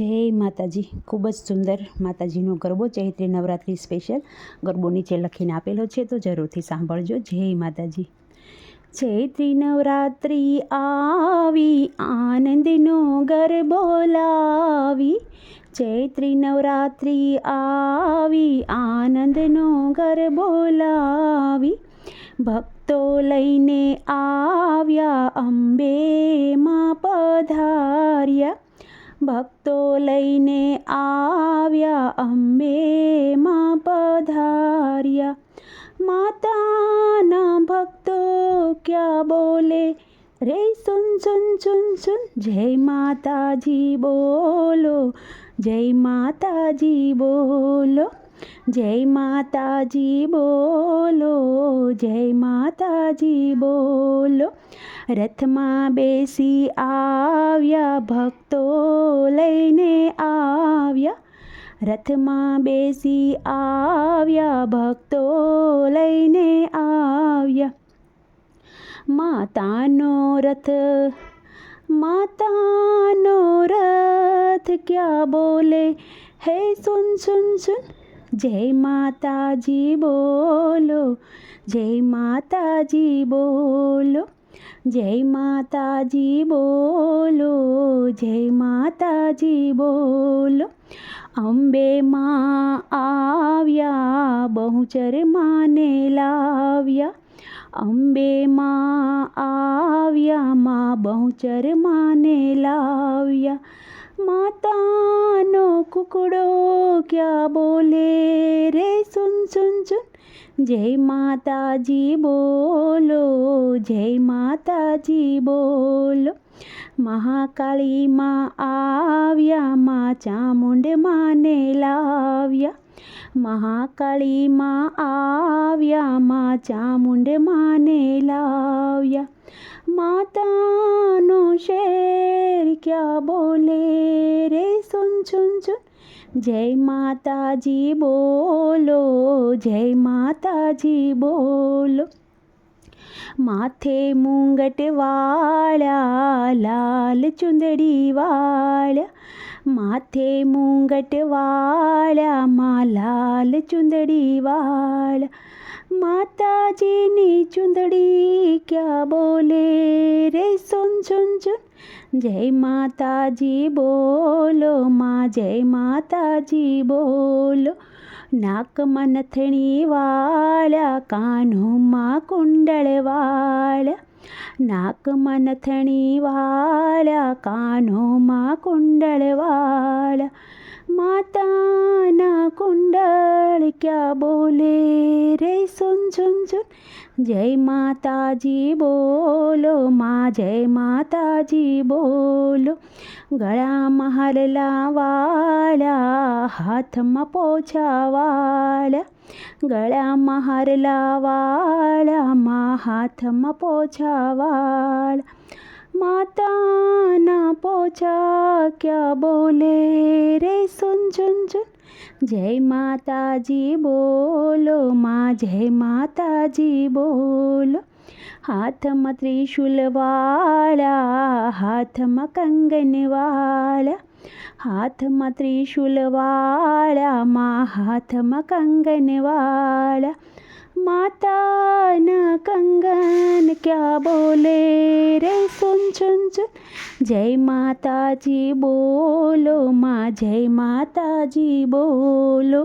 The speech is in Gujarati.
જય માતાજી. ખૂબ જ સુંદર માતાજીનો ગરબો, ચૈત્રી નવરાત્રિ સ્પેશિયલ ગરબો નીચે લખીને આપેલો છે, તો જરૂરથી સાંભળજો. જય માતાજી. ચૈત્રી નવરાત્રિ આવી, આનંદનો ગરબો લાવી. ચૈત્રી નવરાત્રિ આવી, આનંદનો ગરબો લાવી. ભક્તો લઈને આવ્યા અંબે માં પધાર્યા. ભક્તો લઈને આવ્યા અંબે માં પધાર્યા. માતાના ભક્તો ક્યાં બોલે? રે સુન સુન સુન સુન, જય માતાજી બોલો, જય માતાજી બોલો. જય માતાજી બોલો, જય માતાજી બોલો. રથમાં બેસી આવ્યા, ભક્તો લઈને આવ્યા. રથમાં બેસી આવ્યા, ભક્તો લઈને આવ્યા. માતાનો રથ માતાનો રથ ક્યાં બોલે? હે સુન સુન સુન. જય માતાજી બોલો, જય માતાજી બોલો, જય માતાજી બોલો, જય માતાજી બોલો. અંબે માં આવ્યા, બહુચર માને લાવ્યા. અંબે માં આવ્યા, માં બહુચર માને લાવ્યા. માતાનો કુકડો ક્યાં બોલે રે? સુન સુન સુન. જય માતાજી બોલો, જય માતાજી બોલો. મહાકાળીમાં આવ્યા, માં ચામુંડ માને લાવ્યા મહાકાળીમાં આવ્યા, માં ચામુંડ માને લાવ્યા ક્યાં બોલે રે સુન સુન સુન જય માતાજી બોલો જય માતાજી બોલો માથે મુંગટ વાળ્યા લાલ ચુંદડી વાળ્યા માથે મુંગટ વાળ્યા માં લાલ ચુંદડી વાળ્યા માતાજીની ચુંદડી ક્યાં બોલે રે સુન સુન સુન જય માતાજી બોલો માં, જય માતાજી બોલો. નાકમાં નથણી વાળા કાનોમાં કુંડળ વાળા નાકમાં નથણી વાળા કાનોમાં કુંડળ વાળા માતાના કુંડળ ક્યાં બોલે રે? સુન સુન સુન. જય માતાજી બોલો, માં જય માતાજી બોલો. ગળામાં હારલા વાળ્યા હાથમાં પોછા વાળ્યા ગળામાં હારલા વાળામાં હાથમાં પોછા વાળ્યા માતાના પોછા ક્યાં બોલે રે, સુન ઝુન સુન. જય માતાજી બોલો, માં જય માતાજી બોલો. હાથમાં ત્રિશુલવાળા, હાથમાં કંગનવાળા, હાથમાં ત્રિશુલવાળા, માં હાથમાં કંગન વાળા માતાના કંગન ક્યાં બોલે રે સુન સુન સુન જય માતાજી બોલો માં જય માતાજી બોલો